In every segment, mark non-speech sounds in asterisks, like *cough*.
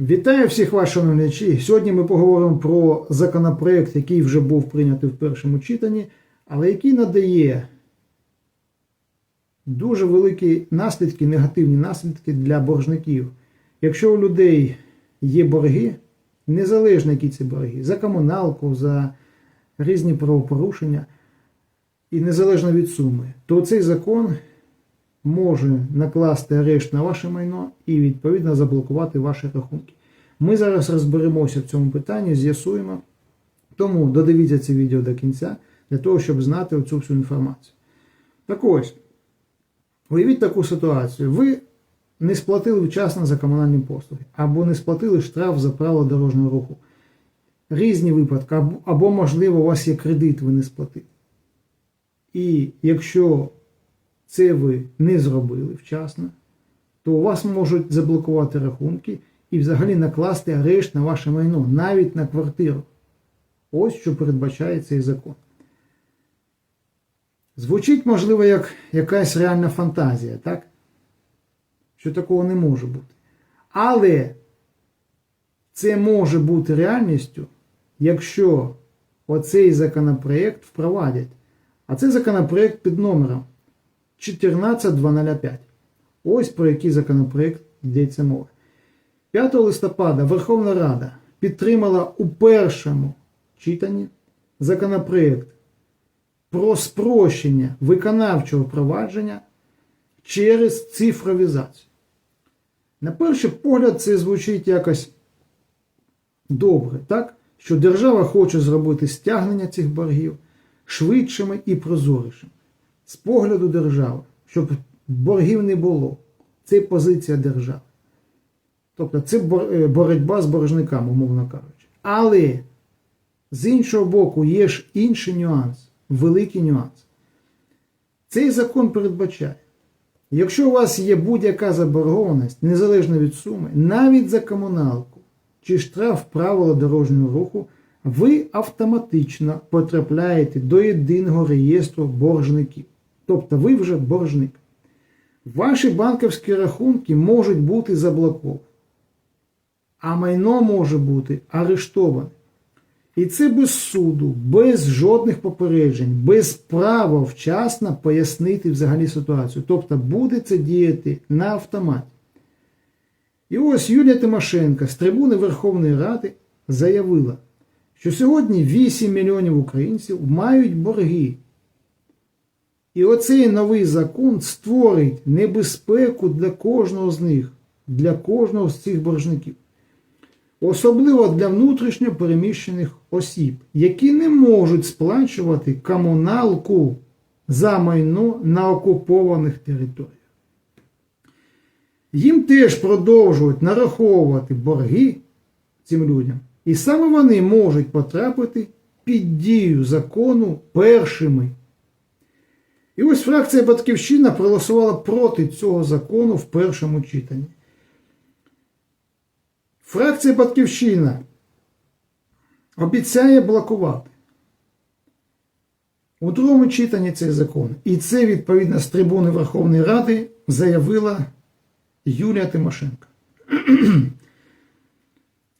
Вітаю всіх вас, шановні глядачі. Сьогодні ми поговоримо про законопроект, який вже був прийнятий в першому читанні, але який надає дуже великі наслідки, негативні наслідки для боржників. Якщо у людей є борги, незалежно які ці борги, за комуналку, за різні правопорушення, і незалежно від суми, то цей закон може накласти арешт на ваше майно і відповідно заблокувати ваші рахунки. Ми зараз розберемося в цьому питанні, з'ясуємо. Тому додивіться це відео до кінця для того, щоб знати оцю всю інформацію. Так ось, уявіть таку ситуацію. Ви не сплатили вчасно за комунальні послуги, або не сплатили штраф за правила дорожнього руху. Різні випадки, або, або, можливо, у вас є кредит, ви не сплатили. І якщо це ви не зробили вчасно, то у вас можуть заблокувати рахунки і взагалі накласти арешт на ваше майно, навіть на квартиру. Ось що передбачає цей закон. Звучить, можливо, як якась реальна фантазія, так? Що такого не може бути. Але це може бути реальністю, якщо оцей законопроект впровадять. А це законопроект під номером 14205. Ось про який законопроект йдеться мова. 5 листопада Верховна Рада підтримала у першому читанні законопроект про спрощення виконавчого провадження через цифровізацію. На перший погляд, це звучить якось добре, так? що держава хоче зробити стягнення цих боргів швидшими і прозорішими. З погляду держави, щоб боргів не було. Це позиція держави. Тобто це боротьба з боржниками, умовно кажучи. Але з іншого боку, є ж інший нюанс, великий нюанс. Цей закон передбачає, якщо у вас є будь-яка заборгованість, незалежно від суми, навіть за комуналку чи штраф правила дорожнього руху, ви автоматично потрапляєте до єдиного реєстру боржників. Тобто ви вже боржник. Ваші банківські рахунки можуть бути заблоковані, а майно може бути арештоване. І це без суду, без жодних попереджень, без права вчасно пояснити взагалі ситуацію. Тобто буде це діяти на автоматі. І ось Юлія Тимошенко з трибуни Верховної Ради заявила, що сьогодні 8 мільйонів українців мають борги. І оцей новий закон створить небезпеку для кожного з них, для кожного з цих боржників. Особливо для внутрішньо переміщених осіб, які не можуть сплачувати комуналку за майно на окупованих територіях. Їм теж продовжують нараховувати борги цим людям, і саме вони можуть потрапити під дію закону першими. І ось фракція Батьківщина проголосувала проти цього закону в першому читанні. Фракція Батьківщина обіцяє блокувати у другому читанні цей закон. І це відповідно з трибуни Верховної Ради заявила Юлія Тимошенко. *clears throat*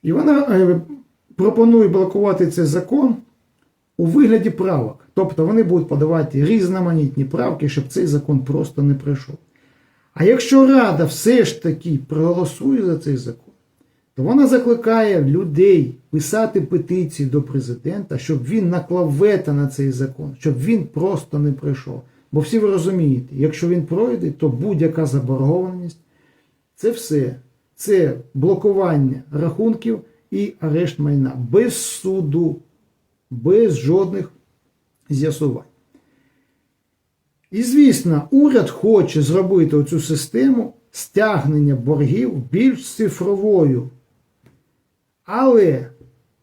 І вона пропонує блокувати цей закон у вигляді правок. Тобто вони будуть подавати різноманітні правки, щоб цей закон просто не пройшов. А якщо Рада все ж таки проголосує за цей закон, то вона закликає людей писати петиції до президента, щоб він наклав вето на цей закон, щоб він просто не пройшов. Бо всі ви розумієте, якщо він пройде, то будь-яка заборгованість це все. Це блокування рахунків і арешт майна без суду, без жодних з'ясувань. І, звісно, уряд хоче зробити оцю систему стягнення боргів більш цифровою. Але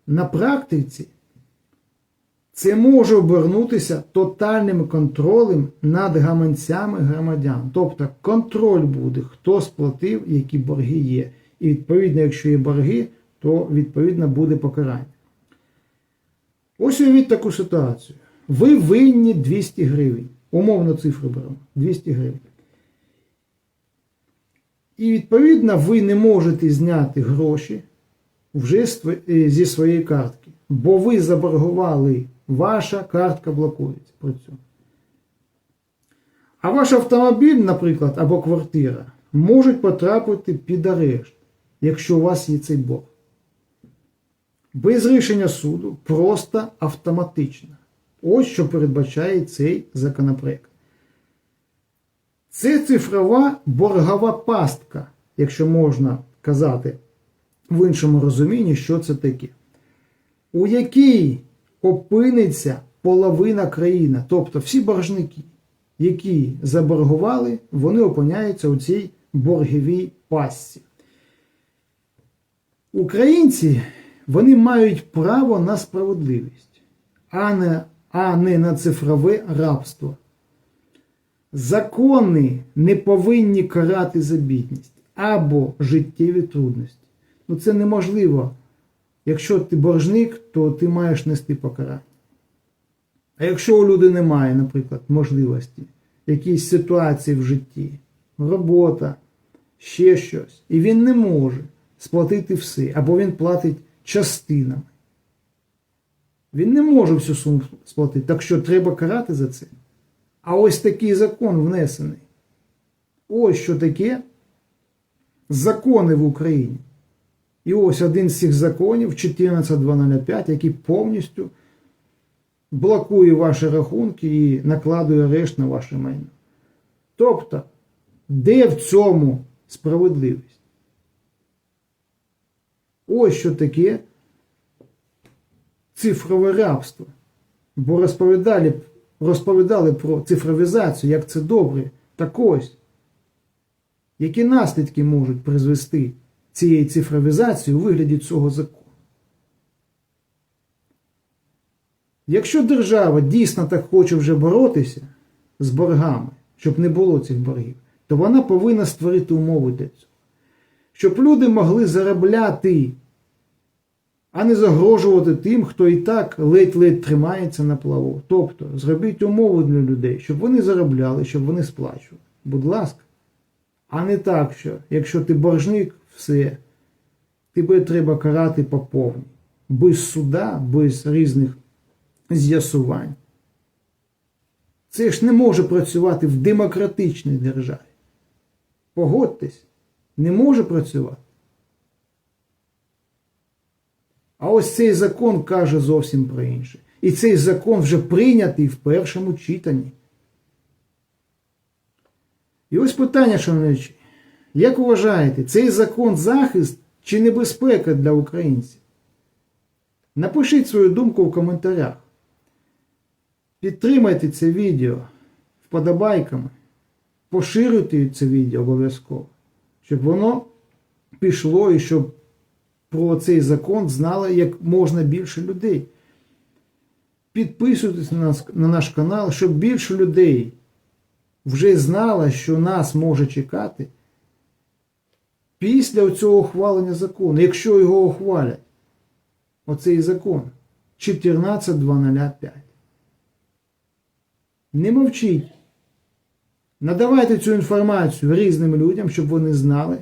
на практиці це може обернутися тотальним контролем над гаманцями громадян. Тобто контроль буде, хто сплатив, які борги є. І відповідно, якщо є борги, то відповідно буде покарання. Ось уявіть таку ситуацію. Ви винні 200 гривень. Умовно цифру беремо. 200 гривень. І відповідно ви не можете зняти гроші вже е, зі своєї картки, бо ви заборгували, ваша картка блокується при цьому. А ваш автомобіль, наприклад, або квартира можуть потрапити під арешт, якщо у вас є цей борг. Без рішення суду просто автоматично. Ось що передбачає цей законопроект. Це цифрова боргова пастка, якщо можна казати в іншому розумінні, що це таке, у якій опиниться половина країни, тобто всі боржники, які заборгували, вони опиняються у цій борговій пастці. Українці вони мають право на справедливість, а не, а не на цифрове рабство. Закони не повинні карати за бідність або життєві трудності. Ну це неможливо. Якщо ти боржник, то ти маєш нести покарання. А якщо у людини немає, наприклад, можливості, якісь ситуації в житті, робота, ще щось, і він не може сплатити все, або він платить частинами. Він не може всю суму сплатити, так що треба карати за це. А ось такий закон внесений. Ось що таке закони в Україні. І ось один з цих законів, 14205, який повністю блокує ваші рахунки і накладує арешт на ваше майно. Тобто, де в цьому справедливість? Ось що таке цифрове рабство. Бо розповідали, розповідали про цифровізацію, як це добре. Так ось, які наслідки можуть призвести цієї цифровізації у вигляді цього закону. Якщо держава дійсно так хоче вже боротися з боргами, щоб не було цих боргів, то вона повинна створити умови для цього. Щоб люди могли заробляти, а не загрожувати тим, хто і так ледь-ледь тримається на плаву. Тобто, зробіть умови для людей, щоб вони заробляли, щоб вони сплачували. Будь ласка. А не так, що якщо ти боржник, все, тебе треба карати по повній. Без суда, без різних з'ясувань. Це ж не може працювати в демократичній державі. Погодьтесь, не може працювати. А ось цей закон каже зовсім про інше. І цей закон вже прийнятий в першому читанні. І ось питання, шановні, як вважаєте, цей закон захист чи небезпека для українців? Напишіть свою думку в коментарях. Підтримайте це відео вподобайками, поширюйте це відео обов'язково, щоб воно пішло і щоб про цей закон знало як можна більше людей. Підписуйтесь на, нас, на наш канал, щоб більше людей вже знало, що нас може чекати після цього ухвалення закону, якщо його ухвалять. Оцей закон 14205. Не мовчіть. Надавайте цю інформацію різним людям, щоб вони знали,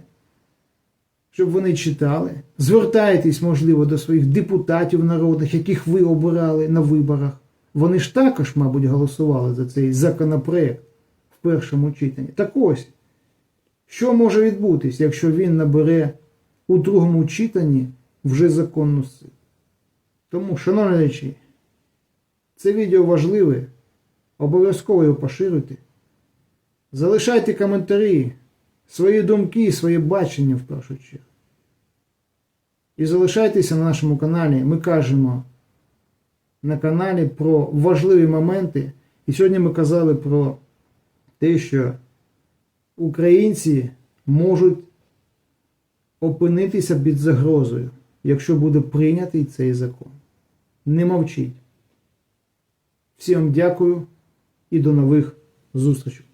щоб вони читали. Звертайтесь, можливо, до своїх депутатів народних, яких ви обирали на виборах. Вони ж також, мабуть, голосували за цей законопроект в першому читанні. Так ось, що може відбутись, якщо він набере у другому читанні вже законну силу? Тому, шановні речі, це відео важливе. Обов'язково його поширюйте. Залишайте коментарі, свої думки, своє бачення в першу чергу. І залишайтеся на нашому каналі. Ми кажемо на каналі про важливі моменти. І сьогодні ми казали про те, що українці можуть опинитися під загрозою, якщо буде прийнятий цей закон. Не мовчіть. Всім дякую і до нових зустрічей.